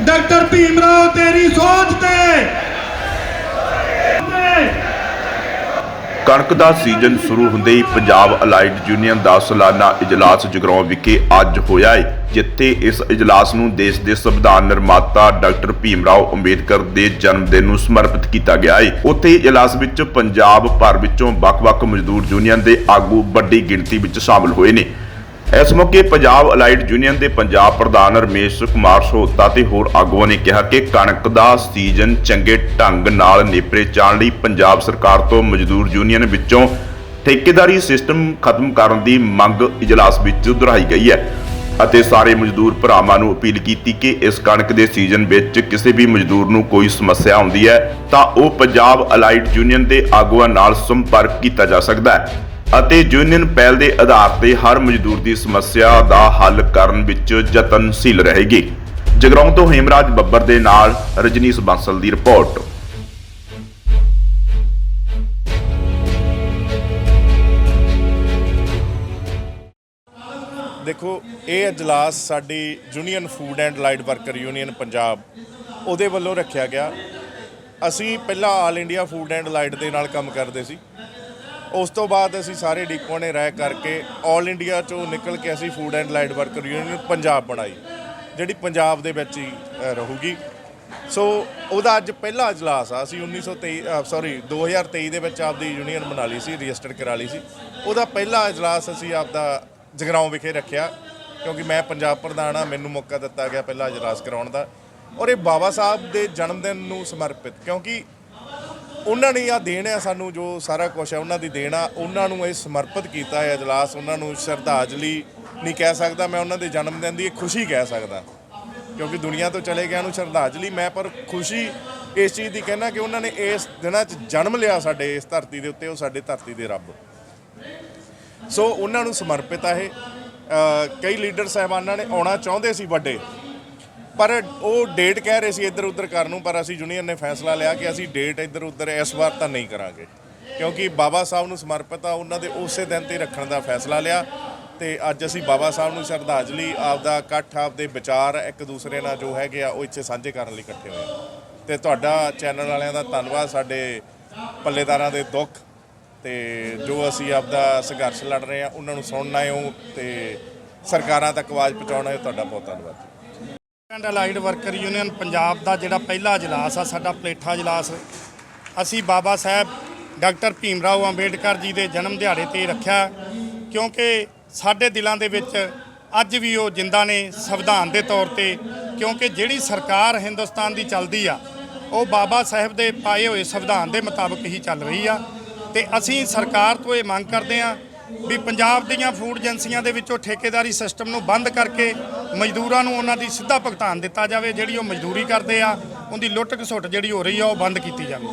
ਭੀਮਰਾਓ, ਤੇਰੀ ਸੋਚ ਤੇ। ਕਣਕ ਦਾ ਸੀਜ਼ਨ ਸ਼ੁਰੂ ਹੁੰਦੇ ਹੀ ਪੰਜਾਬ ਅਲਾਈਡ ਯੂਨੀਅਨ ਦਾ ਸਾਲਾਨਾ ਇਜਲਾਸ ਜਗਰਾਉਂ ਵਿਖੇ ਅੱਜ ਹੋਇਆ ਹੈ ਜਿੱਥੇ ਇਸ ਇਜਲਾਸ ਨੂੰ ਦੇਸ਼ ਦੇ ਸੰਵਿਧਾਨ ਨਿਰਮਾਤਾ ਡਾਕਟਰ ਭੀਮ ਰਾਓ ਅੰਬੇਦਕਰ ਦੇ ਜਨਮ ਦਿਨ ਨੂੰ ਸਮਰਪਿਤ ਕੀਤਾ ਗਿਆ ਹੈ ਉੱਥੇ ਇਜਲਾਸ ਵਿੱਚ ਪੰਜਾਬ ਭਰ ਵਿੱਚੋਂ ਵੱਖ-ਵੱਖ ਮਜ਼ਦੂਰ ਯੂਨੀਅਨ ਦੇ ਆਗੂ ਵੱਡੀ ਗਿਣਤੀ ਵਿੱਚ ਸ਼ਾਮਲ ਹੋਏ ਨੇ। ਇਸ ਮੌਕੇ ਪੰਜਾਬ ਅਲਾਈਡ ਯੂਨੀਅਨ ਦੇ ਪੰਜਾਬ ਪ੍ਰਧਾਨ ਰਮੇਸ਼ ਕੁਮਾਰ ਸੋਤਾ ਤੇ ਹੋਰ ਆਗੂਆਂ ਨੇ ਕਿਹਾ ਕਿ ਕਣਕ ਦਾ ਸੀਜ਼ਨ ਚੰਗੇ ਢੰਗ ਨਾਲ ਨੇਪਰੇ ਚਾਣ ਲਈ ਪੰਜਾਬ ਸਰਕਾਰ ਤੋਂ ਮਜ਼ਦੂਰ ਯੂਨੀਅਨ ਵਿੱਚੋਂ ਠੇਕੇਦਾਰੀ ਸਿਸਟਮ ਖਤਮ ਕਰਨ ਦੀ ਮੰਗ ਇਜਲਾਸ ਵਿੱਚ ਦੁਹਰਾਈ ਗਈ ਹੈ ਅਤੇ ਸਾਰੇ ਮਜ਼ਦੂਰ ਭਰਾਵਾਂ ਨੂੰ ਅਪੀਲ ਕੀਤੀ ਕਿ ਇਸ ਕਣਕ ਦੇ ਸੀਜ਼ਨ ਵਿੱਚ ਕਿਸੇ ਵੀ ਮਜ਼ਦੂਰ ਨੂੰ ਕੋਈ ਸਮੱਸਿਆ ਆਉਂਦੀ ਹੈ ਤਾਂ ਉਹ ਪੰਜਾਬ ਅਲਾਈਡ ਯੂਨੀਅਨ ਦੇ ਆਗੂਆਂ ਨਾਲ ਸੰਪਰਕ ਕੀਤਾ ਜਾ ਸਕਦਾ ਹੈ। ਅਤੇ ਯੂਨੀਅਨ ਪਹਿਲ ਦੇ ਆਧਾਰ ਤੇ ਹਰ ਮਜ਼ਦੂਰ ਦੀ ਸਮੱਸਿਆ ਦਾ ਹੱਲ ਕਰਨ ਵਿੱਚ ਯਤਨਸ਼ੀਲ ਰਹੇਗੀ। ਜਗਰਾਉਂ ਤੋਂ ਹੇਮਰਾਜ ਬੱਬਰ ਦੇ ਨਾਲ ਰਜਨੀਸ਼ ਬਾਂਸਲ ਦੀ ਰਿਪੋਰਟ। ਦੇਖੋ, ਇਹ ਇਜਲਾਸ ਸਾਡੀ union food and light worker union Punjab ਉਹਦੇ ਵੱਲੋਂ ਰੱਖਿਆ ਗਿਆ। ਅਸੀਂ ਪਹਿਲਾਂ all India food and light ਦੇ ਨਾਲ ਕੰਮ ਕਰਦੇ ਸੀ। ਉਸ ਤੋਂ ਬਾਅਦ ਅਸੀਂ ਸਾਰੇ ਡੀਕੋ ਨੇ ਰਾਇ ਕਰਕੇ ਆਲ ਇੰਡੀਆ ਚੋਂ ਨਿਕਲ ਕੇ ਅਸੀਂ food and light worker union Punjab ਬਣਾਈ ਜਿਹੜੀ ਪੰਜਾਬ ਦੇ ਵਿੱਚ ਹੀ ਅ, ਰਹੂਗੀ। ਸੋ ਉਹਦਾ ਅੱਜ ਪਹਿਲਾ ਇਜਲਾਸ ਆ। ਅਸੀਂ 1923 ਸੌਰੀ 2023 ਦੇ ਵਿੱਚ ਆਪਦੀ ਯੂਨੀਅਨ ਬਣਾ ਲਈ ਸੀ ਰਜਿਸਟਰ ਕਰਾ ਲਈ ਸੀ। ਉਹਦਾ ਪਹਿਲਾ ਇਜਲਾਸ ਅਸੀਂ ਆਪਦਾ ਜਗਰਾਉਂ ਵਿਖੇ ਰੱਖਿਆ ਕਿਉਂਕਿ ਮੈਂ ਪੰਜਾਬ ਪ੍ਰਧਾਨ ਆ ਮੈਨੂੰ ਮੌਕਾ ਦਿੱਤਾ ਗਿਆ ਪਹਿਲਾ ਇਜਲਾਸ ਕਰਾਉਣ ਦਾ। ਔਰ ਇਹ ਬਾਬਾ ਸਾਹਿਬ ਦੇ ਜਨਮ ਦਿਨ ਨੂੰ ਸਮਰਪਿਤ ਕਿਉਂਕਿ ਉਹਨਾਂ ਨੇ ਆ ਦੇਣ ਆ ਸਾਨੂੰ ਜੋ ਸਾਰਾ ਕੁਝ ਹੈ ਉਹਨਾਂ ਦੀ ਦੇਣ ਆ। ਉਹਨਾਂ ਨੂੰ ਇਹ ਸਮਰਪਿਤ ਕੀਤਾ ਹੈ ਇਜਲਾਸ, ਉਹਨਾਂ ਨੂੰ ਸ਼ਰਧਾਂਜਲੀ ਨਹੀਂ ਕਹਿ ਸਕਦਾ, ਮੈਂ ਉਹਨਾਂ ਦੇ ਜਨਮ ਦਿਨ ਦੀ ਇਹ ਖੁਸ਼ੀ ਕਹਿ ਸਕਦਾ। ਕਿਉਂਕਿ ਦੁਨੀਆ ਤੋਂ ਚਲੇ ਗਿਆ ਨੂੰ ਸ਼ਰਧਾਂਜਲੀ, ਮੈਂ ਪਰ ਖੁਸ਼ੀ ਇਸ ਚੀਜ਼ ਦੀ ਕਹਿਣਾ ਕਿ ਉਹਨਾਂ ਨੇ ਇਸ ਦਿਨਾਂ 'ਚ ਜਨਮ ਲਿਆ ਸਾਡੇ, ਇਸ ਧਰਤੀ ਦੇ ਉੱਤੇ, ਉਹ ਸਾਡੇ ਧਰਤੀ ਦੇ ਰੱਬ। ਸੋ ਉਹਨਾਂ ਨੂੰ ਸਮਰਪਿਤ ਆ ਇਹ। ਕਈ ਲੀਡਰ ਸਾਹਿਬਾਨਾਂ ਨੇ ਆਉਣਾ ਚਾਹੁੰਦੇ ਸੀ ਵੱਡੇ ਪਰ ਉਹ ਡੇਟ ਕਹਿ ਰਹੇ ਸੀ ਇੱਧਰ ਉੱਧਰ ਕਰਨ ਨੂੰ, ਪਰ ਅਸੀਂ ਯੂਨੀਅਨ ਨੇ ਫੈਸਲਾ ਲਿਆ ਕਿ ਅਸੀਂ ਡੇਟ ਇੱਧਰ ਉੱਧਰ ਇਸ ਵਾਰ ਤਾਂ ਨਹੀਂ ਕਰਾਂਗੇ। ਕਿਉਂਕਿ ਬਾਬਾ ਸਾਹਿਬ ਨੂੰ ਸਮਰਪਿਤ ਆ, ਉਹਨਾਂ ਦੇ ਉਸੇ ਦਿਨ ਤੇ ਰੱਖਣ ਦਾ ਫੈਸਲਾ ਲਿਆ ਤੇ ਅੱਜ ਅਸੀਂ ਬਾਬਾ ਸਾਹਿਬ ਨੂੰ ਸ਼ਰਧਾਂਜਲੀ, ਆਪਦਾ ਇਕੱਠ, ਆਪਦੇ ਵਿਚਾਰ ਇੱਕ ਦੂਸਰੇ ਨਾਲ ਜੋ ਹੈਗੇ ਆ, ਉਹ ਇੱਥੇ ਸਾਂਝੇ ਕਰਨ ਲਈ ਇਕੱਠੇ ਹੋਏ ਆ। ਤੇ ਤੁਹਾਡਾ ਚੈਨਲ ਵਾਲਿਆਂ ਦਾ ਧੰਨਵਾਦ, ਸਾਡੇ ਪੱਲੇਦਾਰਾਂ ਦੇ ਦੁੱਖ ਤੇ ਜੋ ਅਸੀਂ ਆਪਦਾ ਸੰਘਰਸ਼ ਲੜ ਰਹੇ ਆ, ਉਹਨਾਂ ਨੂੰ ਸੁਣਨਾ ਹੈ ਉਹ ਤੇ ਸਰਕਾਰਾਂ ਤੱਕ ਆਵਾਜ਼ ਪਹੁੰਚਾਉਣਾ ਹੈ, ਤੁਹਾਡਾ ਬਹੁਤ ਧੰਨਵਾਦ। And allied worker union Punjab ਦਾ ਜਿਹੜਾ ਪਹਿਲਾ ਇਜਲਾਸ ਆ, ਸਾਡਾ ਪਲੇਠਾ ਇਜਲਾਸ ਅਸੀਂ ਬਾਬਾ ਸਾਹਿਬ ਡਾਕਟਰ ਭੀਮ ਰਾਓ ਅੰਬੇਡਕਰ ਜੀ ਦੇ ਜਨਮ ਦਿਹਾੜੇ ਤੇ ਰੱਖਿਆ, ਕਿਉਂਕਿ ਸਾਡੇ ਦਿਲਾਂ ਦੇ ਵਿੱਚ ਅੱਜ ਵੀ ਉਹ ਜਿੰਦਾ ਨੇ ਸੰਵਿਧਾਨ ਦੇ ਤੌਰ ਤੇ, ਕਿਉਂਕਿ ਜਿਹੜੀ ਸਰਕਾਰ ਹਿੰਦੁਸਤਾਨ ਦੀ ਚੱਲਦੀ ਆ, ਉਹ ਬਾਬਾ ਸਾਹਿਬ ਦੇ ਪਾਏ ਹੋਏ ਸੰਵਿਧਾਨ ਦੇ ਮੁਤਾਬਕ ਹੀ ਚੱਲ ਰਹੀ ਆ। ਤੇ ਅਸੀਂ ਸਰਕਾਰ ਤੋਂ ਇਹ ਮੰਗ ਕਰਦੇ ਆ ਵੀ ਪੰਜਾਬ ਦੀਆਂ ਫੂਡ ਏਜੰਸੀਆਂ ਦੇ ਵਿੱਚੋਂ ਠੇਕੇਦਾਰੀ ਸਿਸਟਮ ਨੂੰ ਬੰਦ ਕਰਕੇ ਮਜ਼ਦੂਰਾਂ ਨੂੰ ਉਹਨਾਂ ਦੀ ਸਿੱਧਾ ਭੁਗਤਾਨ ਦਿੱਤਾ ਜਾਵੇ, ਜਿਹੜੀ ਉਹ ਮਜ਼ਦੂਰੀ ਕਰਦੇ ਆ, ਉਹਦੀ ਲੁੱਟ ਘਸੁੱਟ ਜਿਹੜੀ ਹੋ ਰਹੀ ਆ, ਉਹ ਬੰਦ ਕੀਤੀ ਜਾਵੇ।